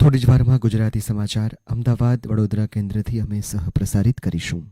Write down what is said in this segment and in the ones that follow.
થોડી જ વારમાં ગુજરાતી સમાચાર અમદાવાદ વડોદરા કેન્દ્રથી અમે સહ પ્રસારિત કરીશું.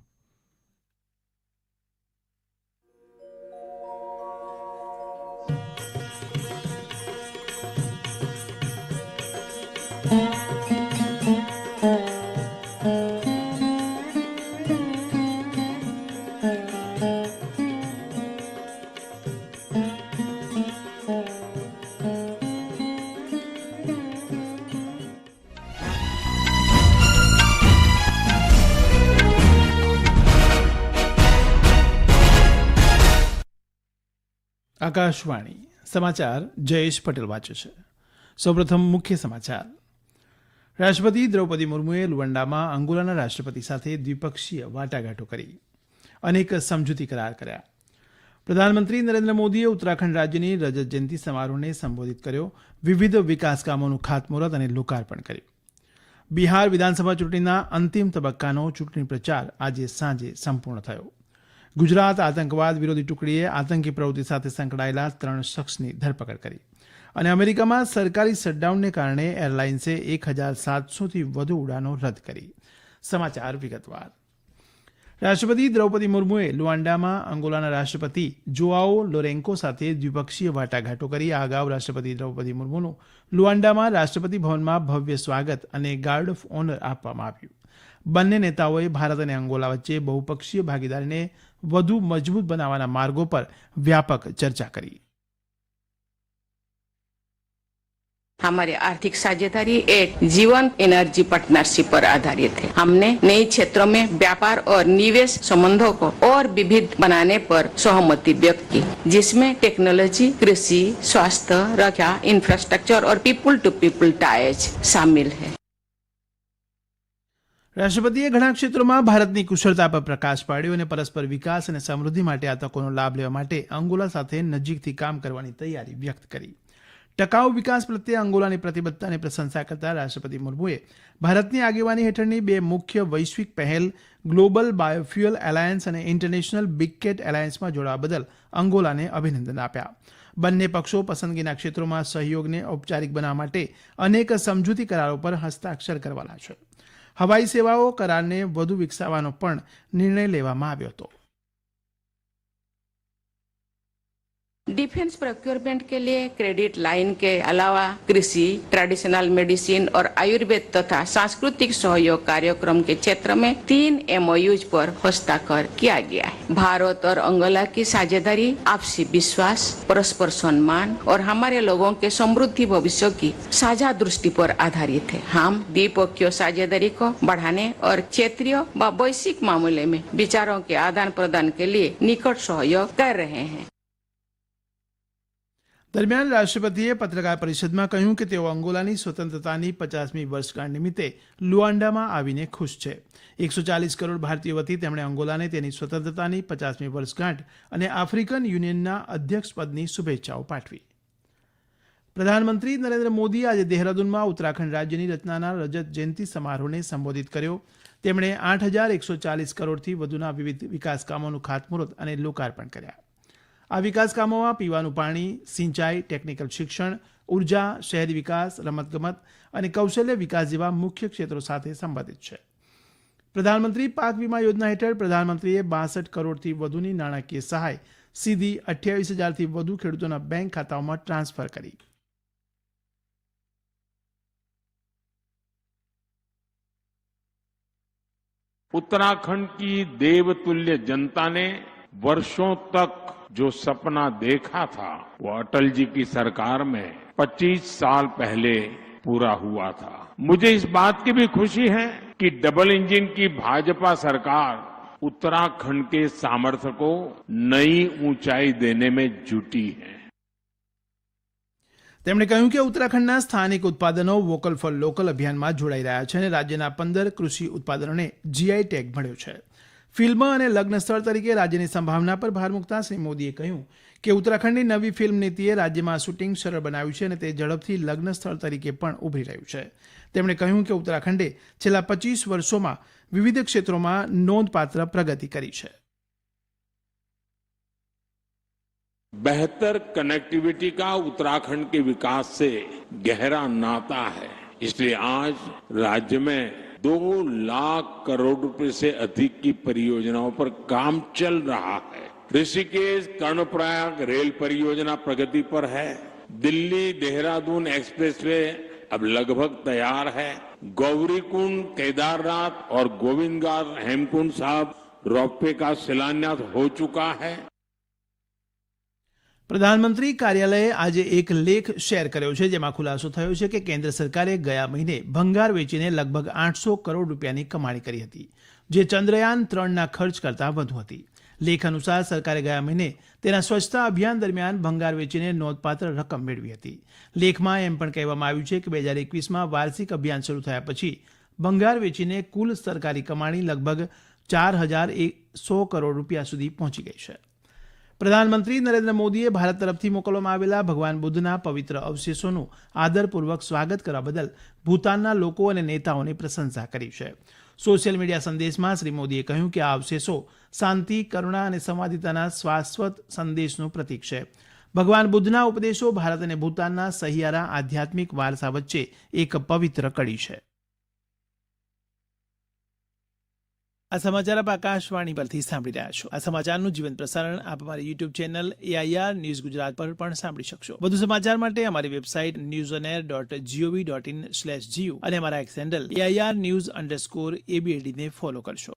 આકાશવાણી સમાચાર જયેશ પટેલ વાંચે છે. સૌપ્રથમ મુખ્ય સમાચાર. રાષ્ટ્રપતિ દ્રૌપદી મુર્મુએ લુવંડામાં અંગોલાના રાષ્ટ્રપતિ સાથે દ્વિપક્ષીય વાટાઘાટો કરી અનેક સમજૂતી કરાર કર્યા. પ્રધાનમંત્રી નરેન્દ્ર મોદીએ ઉત્તરાખંડ રાજ્યની રજત જયંતિ સમારોહને સંબોધિત કર્યો, વિવિધ વિકાસ કામોનું ખાતમુહૂર્ત અને લોકાર્પણ કર્યું. બિહાર વિધાનસભા ચૂંટણીના અંતિમ તબક્કાનો ચૂંટણી પ્રચાર આજે સાંજે સંપૂર્ણ થયો. ગુજરાત આતંકવાદ વિરોધી ટુકડીએ આતંકી પ્રવૃત્તિ સાથે સંકળાયેલા ત્રણ શખ્સની ધરપકડ કરી. અને અમેરિકામાં સરકારી શટડાઉનને કારણે એરલાઇન્સે એક હજાર સાતસોથી વધુ ઉડાનો રદ કરી. સમાચાર વિગતવાર. રાષ્ટ્રપતિ દ્રૌપદી મુર્મુએ લુઆન્ડામાં અંગોલાના રાષ્ટ્રપતિ જોઆઓ લોરેન્કો સાથે દ્વિપક્ષીય વાટાઘાટો કરી. આ અગાઉ રાષ્ટ્રપતિ દ્રૌપદી મુર્મુનું લુઆન્ડામાં રાષ્ટ્રપતિ ભવનમાં ભવ્ય સ્વાગત અને ગાર્ડ ઓફ ઓનર આપવામાં આવ્યું. બંને નેતાઓએ ભારત અને અંગોલા વચ્ચે બહુપક્ષીય ભાગીદારીને વધુ મજબૂત બનાવવાના માર્ગો પર વ્યાપક ચર્ચા કરી हमारी आर्थिक साझेदारी एक जीवन एनर्जी पार्टनरशिप पर आधारित है हमने नए क्षेत्रों में व्यापार और निवेश संबंधों को और विविध बनाने पर सहमति व्यक्त की जिसमें टेक्नोलॉजी कृषि स्वास्थ्य रक्षा इंफ्रास्ट्रक्चर और पीपुल टू पीपुल टाइज शामिल है રાષ્ટ્રપતિએ ઘણા ક્ષેત્રોમાં ભારતની કુશળતા પર પ્રકાશ પાડ્યો અને પરસ્પર વિકાસ અને સમૃદ્ધિ માટે આ તકોનો લાભ લેવા માટે અંગોલા સાથે નજીકથી કામ કરવાની તૈયારી વ્યક્ત કરી. ટકાઉ વિકાસ પ્રત્યે અંગોલાની પ્રતિબદ્ધતાની પ્રશંસા કરતા રાષ્ટ્રપતિ મુર્મુએ ભારતની આગેવાની હેઠળની બે મુખ્ય વૈશ્વિક પહેલ, ગ્લોબલ બાયોફ્યુઅલ એલાયન્સ અને ઇન્ટરનેશનલ બિગકેટ એલાયન્સમાં જોડાવા બદલ અંગોલાને અભિનંદન આપ્યા. બંને પક્ષો પસંદગીના ક્ષેત્રોમાં સહયોગને ઔપચારિક બનાવવા માટે અનેક સમજૂતી કરારો પર હસ્તાક્ષર કરવાના છે. હવાઈ સેવાઓ કરારને વધુ વિકસાવવાનો પણ નિર્ણય લેવામાં આવ્યો હતો. डिफेंस प्रोक्योरमेंट के लिए क्रेडिट लाइन के अलावा कृषि, ट्रेडिशनल मेडिसिन और आयुर्वेद तथा सांस्कृतिक सहयोग कार्यक्रम के क्षेत्र में तीन एमओयूज पर हस्ताक्षर किया गया है। भारत और अंगोला की साझेदारी, आपसी विश्वास, परस्पर सम्मान और हमारे लोगों के समृद्धि भविष्य की साझा दृष्टि पर आधारित है। हम द्विपक्षीय साझेदारी को बढ़ाने और क्षेत्रीय व वैश्विक मामले में विचारों के आदान प्रदान के लिए निकट सहयोग कर रहे हैं। દરમિયાન રાષ્ટ્રપતિએ પત્રકાર પરિષદમાં કહ્યું કે તેઓ અંગોલાની સ્વતંત્રતાની પચાસમી વર્ષગાંઠ નિમિત્તે લુઆન્ડામાં આવીને ખુશ છે. એકસો ચાલીસ કરોડ ભારતીયો વતી તેમણે અંગોલાને તેની સ્વતંત્રતાની પચાસમી વર્ષગાંઠ અને આફ્રિકન યુનિયનના અધ્યક્ષપદની શુભેચ્છાઓ પાઠવી. પ્રધાનમંત્રી નરેન્દ્ર મોદી આજે દેહરાદૂનમાં ઉત્તરાખંડ રાજ્યની રચનાના રજત જયંતિ સમારોહને સંબોધિત કર્યો. તેમણે આઠ હજાર એકસો ચાલીસ કરોડથી વધુના વિવિધ વિકાસ કામોનું ખાતમુહૂર્ત અને લોકાર્પણ કર્યા. આ વિકાસ કામોમાં પીવાનું પાણી સિંચાઈ ટેકનિકલ શિક્ષણ ઉર્જા શહેરી વિકાસ રમતગમત અને કૌશલ્ય વિકાસ જેવા મુખ્ય ક્ષેત્રો સાથે સંબંધિત છે પ્રધાનમંત્રી પાક વીમા યોજના હેઠળ પ્રધાનમંત્રીએ બાસઠ કરોડથી વધુની નાણાકીય સહાય સીધી અઠ્યાવીસ હજારથી વધુ ખેડૂતોના બેંક ખાતાઓમાં ટ્રાન્સફર કરી उत्तराखंड की देवतुल्य जनता ने वर्षों तक जो सपना देखा था वो अटल जी की सरकार में 25 साल पहले पूरा हुआ था मुझे इस बात की भी खुशी है कि डबल इंजन की भाजपा सरकार उत्तराखंड के सामर्थ्य को नई ऊंचाई देने में जुटी है તેમણે કહ્યું કે ઉત્તરાખંડના સ્થાનિક ઉત્પાદનો વોકલ ફોર લોકલ અભિયાનમાં જોડાઈ રહ્યા છે અને રાજ્યના પંદર કૃષિ ઉત્પાદનોને જીઆઈ ટેગ મળ્યો છે ફિલ્મ અને લગ્ન સ્થળ તરીકે રાજ્યની સંભાવના પર ભાર મૂકતા શ્રી મોદીએ કહ્યું કે ઉત્તરાખંડની નવી ફિલ્મ નીતિએ રાજ્યમાં શૂટિંગ સરળ બનાવ્યું છે અને તે ઝડપથી લગ્ન સ્થળ તરીકે પણ ઉભરી રહ્યું છે તેમણે કહ્યું કે ઉત્તરાખંડે છેલ્લા પચીસ વર્ષોમાં વિવિધ ક્ષેત્રોમાં નોંધપાત્ર પ્રગતિ કરી છે बेहतर कनेक्टिविटी का उत्तराखंड के विकास से गहरा नाता है इसलिए आज राज्य में दो लाख करोड़ रुपए से अधिक की परियोजनाओं पर काम चल रहा है। ऋषिकेश, कर्णप्रयाग रेल परियोजना प्रगति पर है। दिल्ली, देहरादून एक्सप्रेसवे अब लगभग तैयार है। गौरीकुंड, केदारनाथ और गोविंदगार हेमकुंड साहब रोपवे का शिलान्यास हो चुका है। પ્રધાનમંત્રી કાર્યાલયે આજે એક લેખ શેર કર્યો છે, જેમાં ખુલાસો થયો છે કે કેન્દ્ર સરકારે ગયા મહિને ભંગાર વેચીને લગભગ આઠસો કરોડ રૂપિયાની કમાણી કરી હતી, જે ચંદ્રયાન ત્રણના ખર્ચ કરતાં વધુ હતી. લેખ અનુસાર સરકારે ગયા મહિને તેના સ્વચ્છતા અભિયાન દરમિયાન ભંગાર વેચીને નોંધપાત્ર રકમ મેળવી હતી. લેખમાં એમ પણ કહેવામાં આવ્યું છે કે બે હજાર એકવીસમાં વાર્ષિક અભિયાન શરૂ થયા પછી ભંગાર વેચીને કુલ સરકારી કમાણી લગભગ ચાર હજાર સો કરોડ રૂપિયા સુધી પહોંચી ગઈ છે. પ્રધાનમંત્રી નરેન્દ્ર મોદીએ ભારત તરફથી મોકલવામાં આવેલા ભગવાન બુદ્ધના પવિત્ર અવશેષોનું આદરપૂર્વક સ્વાગત કરવા બદલ ભૂતાનના લોકો અને નેતાઓની પ્રશંસા કરી છે. સોશિયલ મીડિયા સંદેશમાં શ્રી મોદીએ કહ્યું કે આ અવશેષો શાંતિ, કરુણા અને સંવાદિતાના શાશ્વત સંદેશનું પ્રતીક છે. ભગવાન બુદ્ધના ઉપદેશો ભારત અને ભૂતાનના સહિયારા આધ્યાત્મિક વારસા વચ્ચે એક પવિત્ર કડી છે. આ સમાચાર આપ આકાશવાણી પરથી સાંભળી રહ્યા છો. આ સમાચારનું જીવન પ્રસારણ આપ અમારી YouTube channel AIR news Gujarat પર પણ સાંભળી શકશો. વધુ સમાચાર માટે અમારી website news on air dot gov dot in slash Jio અને અમારા એક હેન્ડલ એઆઈઆર ન્યૂઝ અંડરસ્કોર એબીએડીને ફોલો કરશો.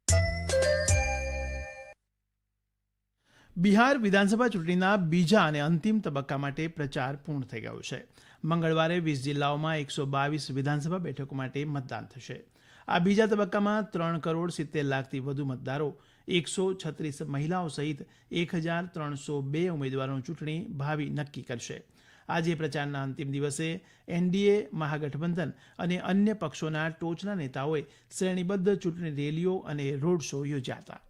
બિહાર વિધાનસભા ચૂંટણીના બીજા અને અંતિમ તબક્કા માટે પ્રચાર પૂર્ણ થઈ ગયો છે. મંગળવારે વીસ જિલ્લાઓમાં એકસો બાવીસ વિધાનસભા બેઠકો માટે મતદાન થશે. આ બીજા તબક્કામાં ત્રણ કરોડ સિત્તેર લાખથી વધુ મતદારો, એકસો છત્રીસ મહિલાઓ સહિત એક હજાર ત્રણસો બે ઉમેદવારોની ચૂંટણી ભાવિ નક્કી કરશે. આજે પ્રચારના અંતિમ દિવસે એનડીએ, મહાગઠબંધન અને અન્ય પક્ષોના ટોચના નેતાઓએ શ્રેણીબદ્ધ ચૂંટણી રેલીઓ અને રોડ શો યોજ્યા હતા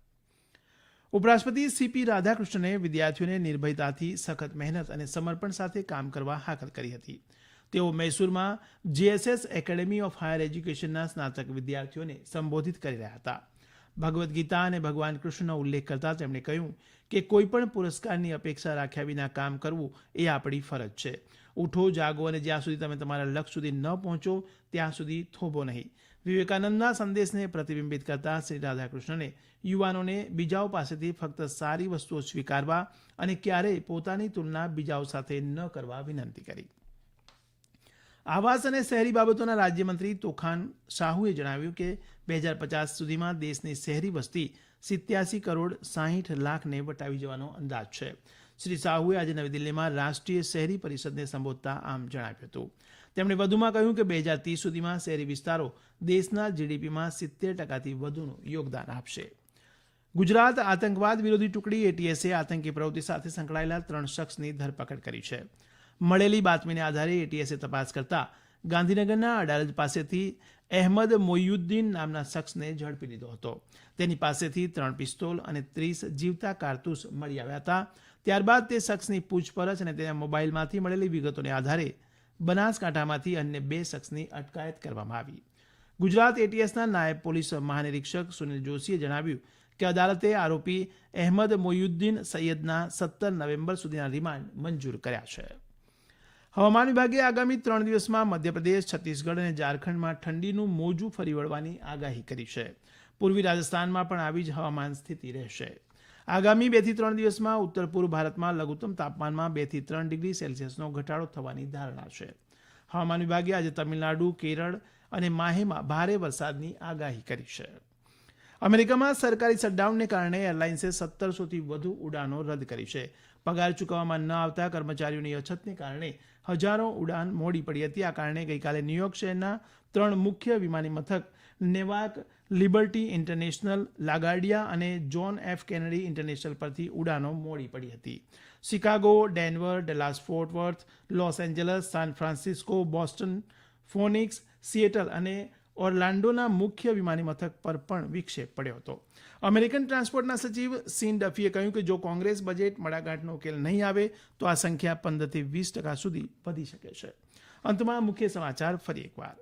ઉપરાષ્ટ્રપતિ સીપી રાધાકૃષ્ણને વિદ્યાર્થીઓને નિર્ભયતાથી સખત મહેનત અને સમર્પણ સાથે કામ કરવા હાકલ કરી હતી. તેઓ મૈસૂરમાં જીએસએસ એકેડેમી ઓફ હાયર એજ્યુકેશનના સ્નાતક વિદ્યાર્થીઓને સંબોધિત કરી રહ્યા હતા. ભગવદ્ ગીતા અને ભગવાન કૃષ્ણનો ઉલ્લેખ કરતા તેમણે કહ્યું કે કોઈપણ પુરસ્કારની અપેક્ષા રાખ્યા વિના કામ કરવું એ આપણી ફરજ છે. ઉઠો, જાગો અને જ્યાં સુધી તમે તમારા લક્ષ્ય સુધી ન પહોંચો, ત્યાં સુધી થોભો નહીં. વિવેકાનંદના સંદેશને પ્રતિબિંબિત કરતા શ્રી રાધાકૃષ્ણને યુવાનોને બીજાઓ પાસેથી ફક્ત સારી વસ્તુઓ સ્વીકારવા અને ક્યારેય પોતાની તુલના બીજાઓ સાથે ન કરવા વિનંતી કરી. આવાસ અને શહેરી બાબતોના રાજ્યમંત્રી તોખાન સાહુએ જણાવ્યું કે, બે હજાર પચાસ સુધીમાં દેશની શહેરી વસ્તી સિત્યાસી કરોડ સાહીઠ લાખને વટાવી જવાનો અંદાજ છે. શ્રી સાહુએ આજે નવી દિલ્હીમાં રાષ્ટ્રીય શહેરી પરિષદને સંબોધતા આમ જણાવ્યું હતું. તેમણે વધુમાં કહ્યું કે, બે હજાર ત્રીસ સુધીમાં શહેરી વિસ્તારો દેશના જીડીપીમાં સિત્તેર ટકાથી વધુનું યોગદાન આપશે. ગુજરાત આતંકવાદ વિરોધી ટુકડી એટીએસે આતંકી પ્રવૃત્તિ સાથે સંકળાયેલા ત્રણ શખ્સની ધરપકડ કરી છે. મળેલી બાતમીને આધારે એટીએસે તપાસ કરતા ગાંધીનગરના અડાલજ પાસેથી અહેમદ મોયુદ્દીન નામના શખ્સને ઝડપી લીધો હતો. તેની પાસેથી ત્રણ પિસ્તોલ અને ત્રીસ જીવતા કારતૂસ મળી આવ્યા હતા. ત્યારબાદ તે શખ્સની પૂછપરછ અને તેના મોબાઈલમાંથી મળેલી વિગતોને આધારે બનાસકાંઠામાંથી અન્ય બે શખ્સની અટકાયત કરવામાં આવી. ગુજરાત એટીએસના નાયબ પોલીસ મહાનિરીક્ષક સુનિલ જોશીએ જણાવ્યું કે અદાલતે આરોપી અહેમદ મોયુદ્દીન સૈયદના સત્તર નવેમ્બર સુધીના રિમાન્ડ મંજૂર કર્યા છે. હવામાન વિભાગે આગામી ત્રણ દિવસમાં મધ્યપ્રદેશ, છત્તીસગઢ અને ઝારખંડમાં ઠંડીનું મોજું ફરી વળવાની આગાહી કરી છે. પૂર્વી રાજસ્થાનમાં પણ આવી જ હવામાન સ્થિતિ રહેશે. આગામી બેથી ત્રણ દિવસમાં ઉત્તર પૂર્વ ભારતમાં લઘુત્તમ તાપમાનમાં બેથી ત્રણ ડિગ્રી સેલ્સિયસનો ઘટાડો થવાની ધારણા છે. હવામાન વિભાગે આજે તમિલનાડુ, કેરળ અને માહેમાં ભારે વરસાદની આગાહી કરી છે. અમેરિકામાં સરકારી શટડાઉનને કારણે એરલાઇન્સે સત્તરસોથી વધુ ઉડાનો રદ કરી છે. પગાર ચૂકવવામાં ન આવતા કર્મચારીઓની અછતને કારણે હજારો ઉડાન મોડી પડી હતી. આ કારણે ગઈકાલે ન્યૂયોર્ક શહેરના ત્રણ મુખ્ય વિમાની મથક, નેવાક, લિબર્ટી ઇન્ટરનેશનલ, લાગાર્ડિયા અને જોન એફ કેનેડી ઇન્ટરનેશનલ પરથી ઉડાનો મોડી પડી હતી. Chicago, Denver, Dallas, Fort Worth, Los Angeles, San Francisco, Boston, Phoenix, Seattle અને ઓર્લાન્ડોના મુખ્ય વિમાની મથક પર પણ વિક્ષેપ પડ્યો હતો. અમેરિકન ટ્રાન્સપોર્ટના સચિવ સીન ડફીએ કહ્યું કે જો કોંગ્રેસ બજેટ મડાગાંઠનો ઉકેલ નહીં આવે, તો આ સંખ્યા પંદરથી વીસ ટકા સુધી વધી શકે છે. અંતમાં મુખ્ય સમાચાર ફરી એકવાર.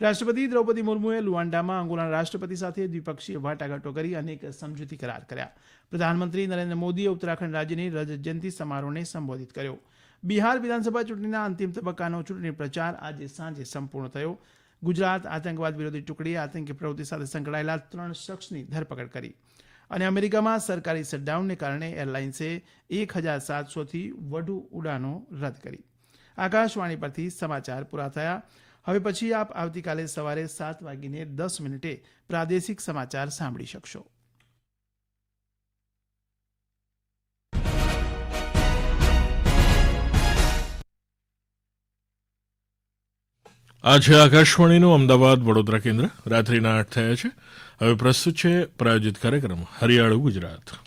રાષ્ટ્રપતિ દ્રૌપદી મુર્મુએ લુઆન્ડામાં અંગોલાના રાષ્ટ્રપતિ સાથે દ્વિપક્ષીય વાટાઘાટો કરી અનેક સમજૂતી કરાર કર્યા. પ્રધાનમંત્રી નરેન્દ્ર મોદીએ ઉત્તરાખંડ રાજ્યની રજત જયંતિ સમારોહને સંબોધિત કર્યો. બિહાર વિધાનસભા ચૂંટણીના અંતિમ તબક્કાનો ચૂંટણી પ્રચાર આજે સાંજે સંપૂર્ણ થયો. ગુજરાત આતંકવાદ વિરોધી ટુકડીએ આતંકી પ્રવૃત્તિ સાથે સંકળાયેલા ત્રણ શખ્સની ધરપકડ કરી. અને અમેરિકામાં સરકારી શટડાઉનને કારણે એરલાઇન્સે એક હજાર સાતસોથી વધુ ઉડાનો રદ કરી. આકાશવાણી પરથી સમાચાર પૂરા થયા. હવે પછી આપ આવતીકાલે સવારે સાત વાગીને દસ મિનિટે પ્રાદેશિક સમાચાર સાંભળી શકશો. આ છે આકાશવાણીનું અમદાવાદ વડોદરા કેન્દ્ર રાત્રિના આઠ થયા છે. હવે પ્રસ્તુત છે પ્રાયોજિત કાર્યક્રમ, હરિયાળું ગુજરાત.